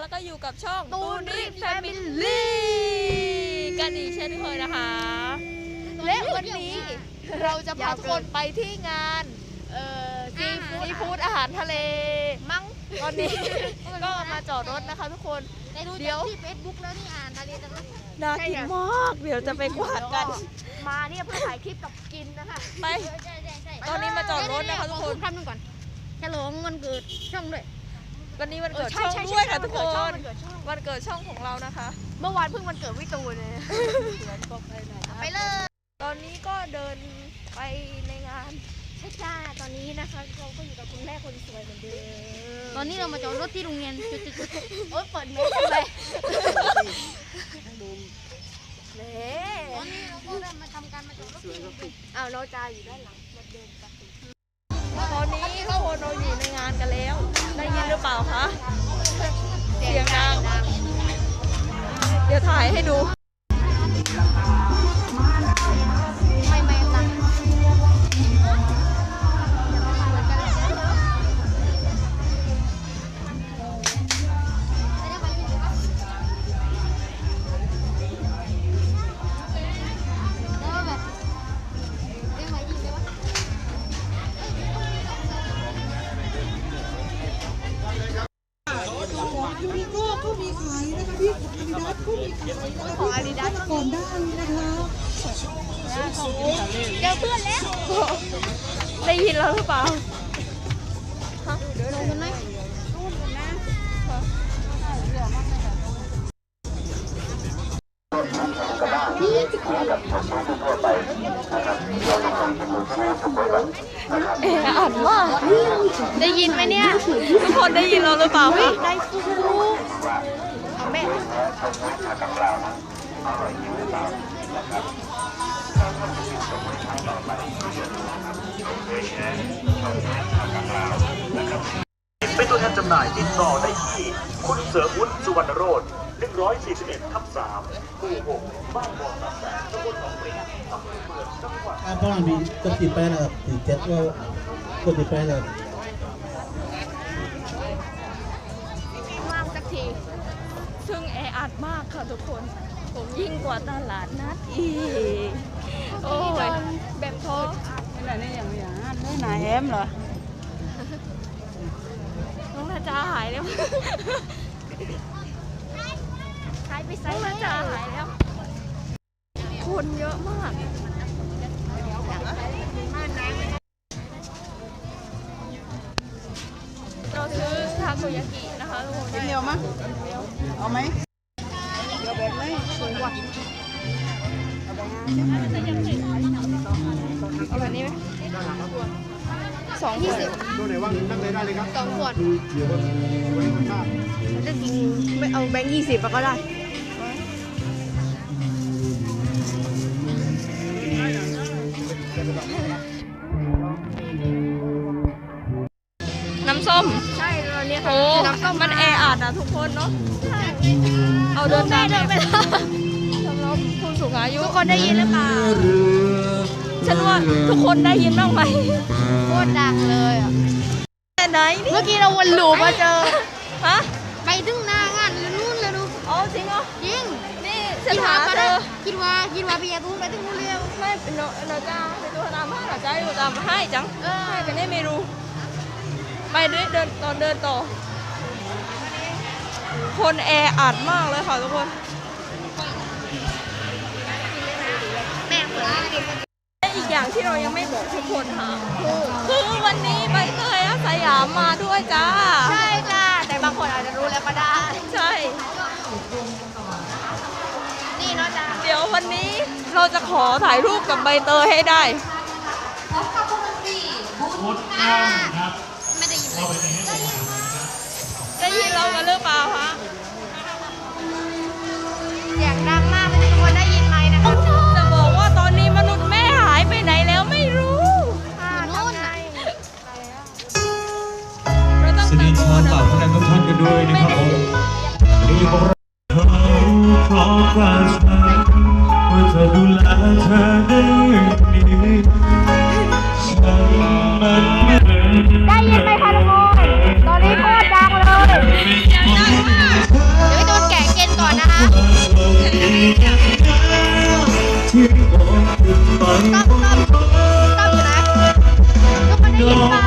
แล้วก็อยู่กับช่องตูนรีบ Family กันอีกเช่นเคยนะคะ และวันนี้เราจะพาทุกคนไปที่งานเอ่อซีฟู้ดซีฟู้ดอาหารทะเลมั้งตอนนี้ ก็มาจอดรถนะคะทุกคน ได้ดูเดี๋ยวที่เฟซบุ๊กแล้วนี่อ่านอะไรจังเลยน่ากินมาก เดี๋ยวจะไปกวาดกัน มาเนี่ยเพื่อถ่ายคลิปกับกินนะคะไปใช่ใช่ใช่ตอนนี้มาจอดรถนะคะทุกคนขอพูดคำหนึงก่อนฉลองวันเกิดช่องด้วย วันนี้วันเกิดเออช่องใช่ใช่ด้วยค่ะใช่ทุกควันนเกิดช่องวันเกิดช่องของเรานะคะ เมื่อวานเพิ่งวันเกิดวิตูนเลยไปเลย ตอนนี้ก็เดินไปในงานใช่จ้าตอนนี้นะคะเราก็อยู่กับคุณแม่คนสวยเหมือนเดิมตอนนี้เรามาจอดรถที่โรงเรียนจุดจุดจุดโอ๊ยเปิดเมสเลยเน่ตอนนี้เราก็ได้มาทำการมาจอดรถที่โรงเรียนอ้าวน้องจาอยู่ด้านหลังมาเดินกัน ตอนนี้ทุกคนเราอยู่ในงานกันแล้ว ได้ยินหรือเปล่าคะ เสียงดัง เดี๋ยวถ่ายให้ดู เอออ่านมากได้ยินไหมเนี่ย ทุกคนได้ยินเราหรือเปล่าคะได้ฟูเอาแม่เป็นตัวแทนจำหน่ายติดต่อได้ที่ คุณเสริมวุฒิสุวรรณโรจน์ 141ทับ3หมู่6บ้านบ่อน้ำแสงตำบลหนองปริงอำเภอเมืองจังหวัดอ่าประมาณมีก็ติดไปนะครับติดเจ็ดว่าก็ติดไปนะครับว่างสักที ซึ่งแออัดมากค่ะทุกคน ผมยิ่งกว่าตลาดนัดอีก โอ้ย แบบท้ออะไรนี่อย่างอย่างนั้นไม่หนาแฮมเหรอน้องนาจาหายแล้วใช้ ไปน้ใส่องนาจาหายแล้ว คนเยอะมากเราซื้อทาโกยากินะคะทุกคนกินเดียวมั้ยเอาไหมเดี๋ยวแบบไหมสูงกว่าเอาแบบนี้ไหมสองขวดสองขวดจะกินไม่เอาแบงค์ยี่สิบก็ได้ น้ำส้ม ใช่ตอนนี้โอ้น้ำส้มมันแออัดอะทุกคนเนาะเอาเดินตามเดินไปแล้วสำหรับผู้สูงอายุทุกคนได้ยินหรือเปล่าฉันว่าทุกคนได้ยินบ้างไหมโคตรดังเลยอะแต่ไหนนี่เมื่อกี้เราวนลูปมาเจอฮะไปถึงหน้างานเลยนู่นเลยดูอ๋อจริงเหรอจริงนี่ฉันคิดหาว่าก็เธได้อคิดว่าคิดว่าพี่ยาตูนไปถึงนู่นเร็วไม่เป็นโนโนจ้าไปดูตามห้างหน่ อยจ้าอยู่ตามให้จังเออให้ไปได้ไม่รู้ ไปด้วยเดินตอนเดินต่อ คนแออัดมากเลยค่ะทุกคนแม่งเหมือนไม่กินและอีกอย่างที่เรายังไม่บอกทุกคนค่ะคือคือวันนี้ใบเตยอาสยามมาด้วยจ้า ใช่ค่ะแต่บางคนอาจจะรู้แล้วก็ได้ ใช่ นี่เนาะจ๊ะเดี๋ยววันนี้เราจะขอถ่ายรูปกับใบเตยให้ได้ ไม่ได้ยินเลยได้ยินเรากันหรือเปล่าคะเสียงดังมากไม่รู้ทุกคนได้ยินไหมนะคะจะบอกว่าตอนนี้มนุษย์แม่หายไปไหนแล้วไม่รู้ค่ะนู่นทำไงน่ะเราต้องสวัสตะดีโกชาวนป่าอะพนันทุกท่านกันด้วยนะครับผมวันนี้อยู่กับเราเขาขอกราบฉันว่าเธอดูแลเธอได้ดีฉันมัน ได้ยินไหมคะทุกตอนนี้โคตรดังเลยเดี๋ยวไปดูแกะเกณฑ์ก่อนนะคะต้องต้องต้ยู่นะทุกได้ยินเปล่า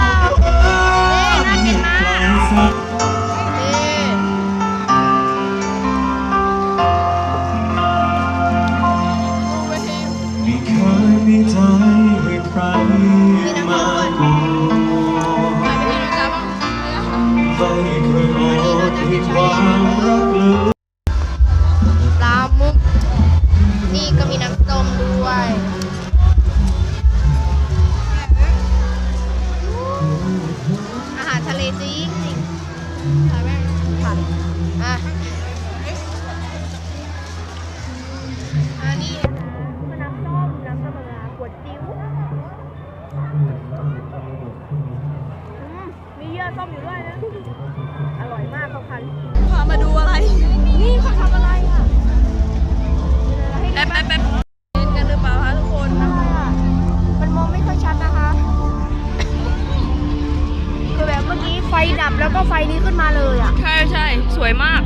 อาหารทะเลจริงจริงผัดไหมผัดอะอันนี้น้ำต้มน้ำธรรมดาขวดจิ๋วมีเยื่อส้มอยู่ด้วยนะ ไฟนี้ขึ้นมาเลยอะ ใช่ใช่สวยมาก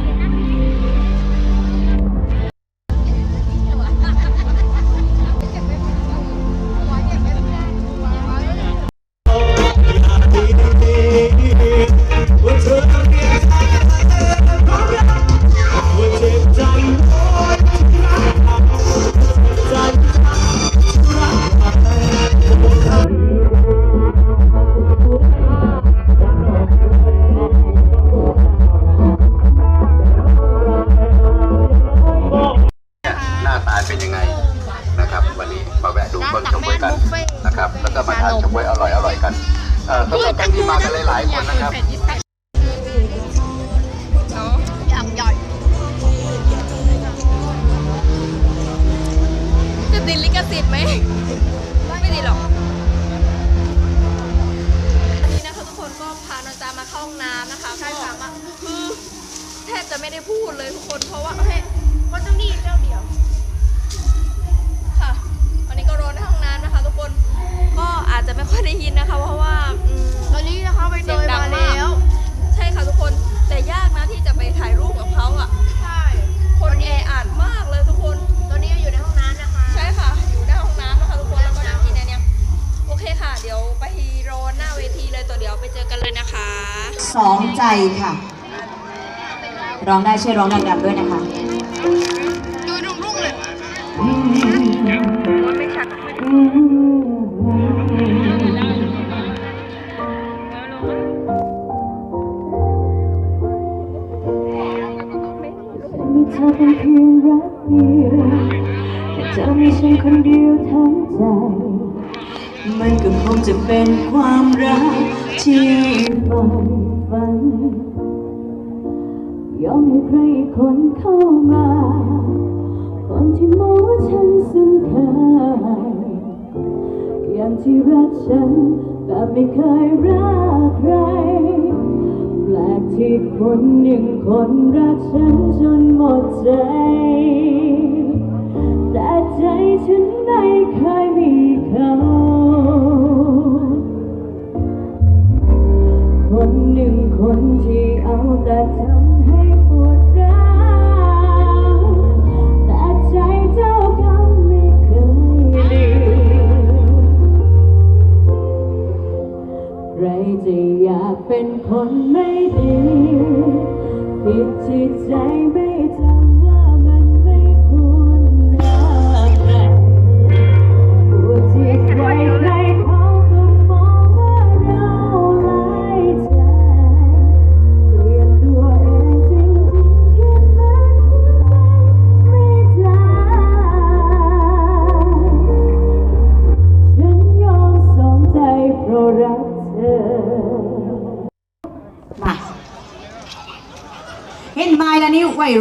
ค่ะ ร้องได้ช่วยร้องดังๆด้วยนะคะดูรุ่งรุ่งเลยมีเธอเป็นเพียงรักเดียวแต่เธอมีฉันคนเดียวทั้งใจ มันก็คงจะเป็นความรักที่ใฝ่ฝัน เข้ามาคนที่มองว่าฉันสำคัญอย่างที่รักฉันแบบไม่เคยรักใคร แปลกที่คนหนึ่งคนรักฉันจนหมดใจ แต่ใจฉันไม่เคยมีเขาคนหนึ่งคนที่เอาแต่ทำ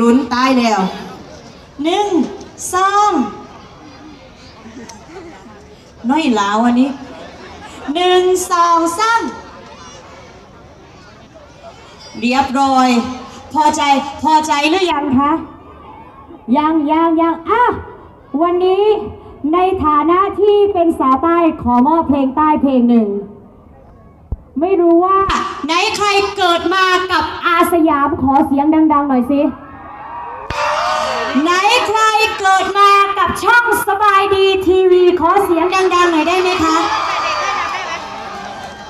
รุ่นตายแล้วหนึ่งสองน้อยลาวอันนี้หนึ่งสองสามเรียบร้อย พอใจพอใจหรือยังคะ ยังยังยังอะวันนี้ในฐานะที่เป็นสาวใต้ขอมอบเพลงใต้เพลงหนึ่ง ไม่รู้ว่า ไหนใครเกิดมากับอาสยามขอเสียงดัง ๆ หน่อยสิ ไหนใครเกิดมากับช่องสบายดีทีวีขอเสียงดังๆหน่อยได้ไหมคะ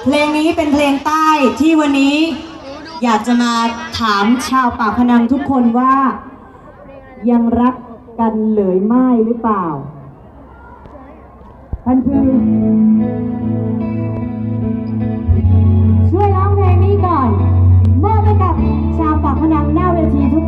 เพลงนี้เป็นเพลงใต้ที่วันนี้ อยากจะมาถามชาวปากพนังทุกคนว่า ยังรักกันเลยไม่หรือเปล่าพันคือช่วยร้องเพลงนี้ก่อนมอบไปกับชาวปากพนังหน้าเมื่อไม่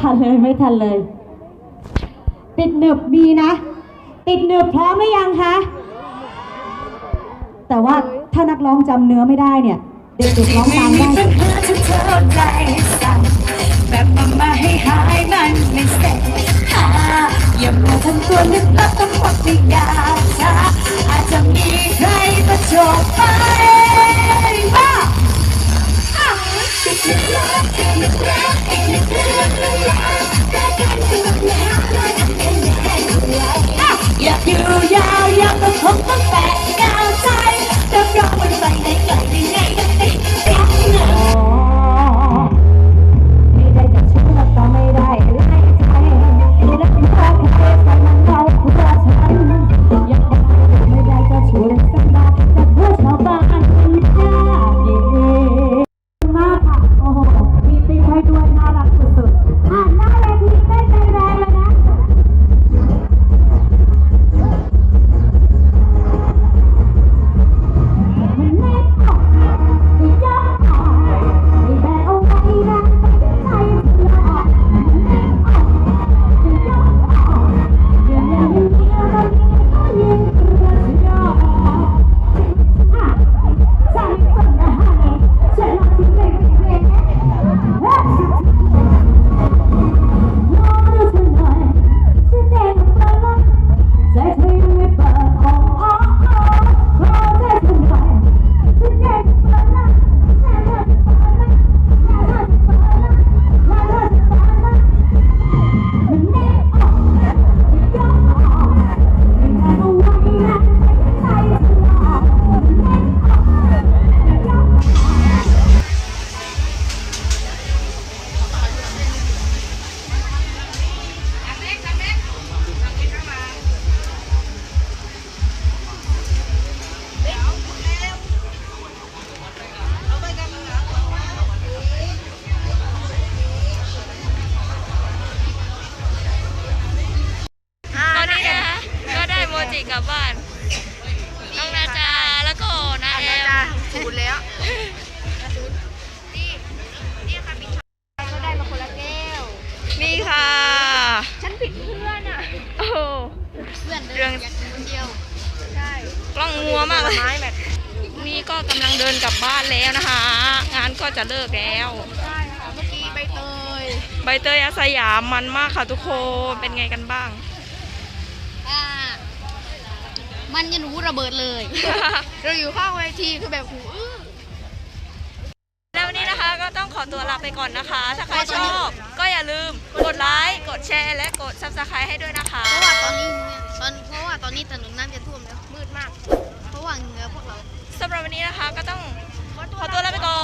ทันเลยไม่ทันเลย ติดหนึบมีนะ ติดหนึบพร้อมหรือยังคะ แต่ว่าถ้านักร้องจำเนื้อไม่ได้เนี่ย เด็กๆร้องตามได้ แบบมามาให้หายมันไม่เสร็จหาอย่ามาทำตัวลึกลับต้องหมดไม่อยากช้าอาจจะมีใครมาโจบไป บ้าอยากอ ศูนย์แล้วนี่นี่ค่ะมีช็อตก็ได้มาคนละแก้ว นี่ค่ะ ฉันผิดเพื่อนอะ โอ้โหเพื่อนเรื่องอยากกินคนเดียว ใช่กล้องมัวมากเลยไม้แบบนี่ก็กำลังเดินกลับบ้านแล้วนะคะ งานก็จะเลิกแล้ว ใช่ค่ะ เมื่อกี้ใบเตย ใบเตยอาสยามมันมากค่ะทุกคน เป็นไงกันบ้างอ่า มันจะหนูระเบิดเลย เราอยู่ข้างเวทีคือแบบหูอื้อ แล้ววันนี้นะคะก็ต้องขอตัวลาไปก่อนนะคะ ถ้าใครชอบ ก็อย่าลืมกดไลค์ กดแชร์ และกด subscribe ให้ด้วยนะคะ เพราะว่าตอนนี้เนี่ยตอนเพราะว่าตอนนี้ถนนน้ำจะท่วมแล้วมืดมาก เพราะว่าเหงื่อพวกเรา สำหรับวันนี้นะคะก็ต้องขอตัวลาไปก่อ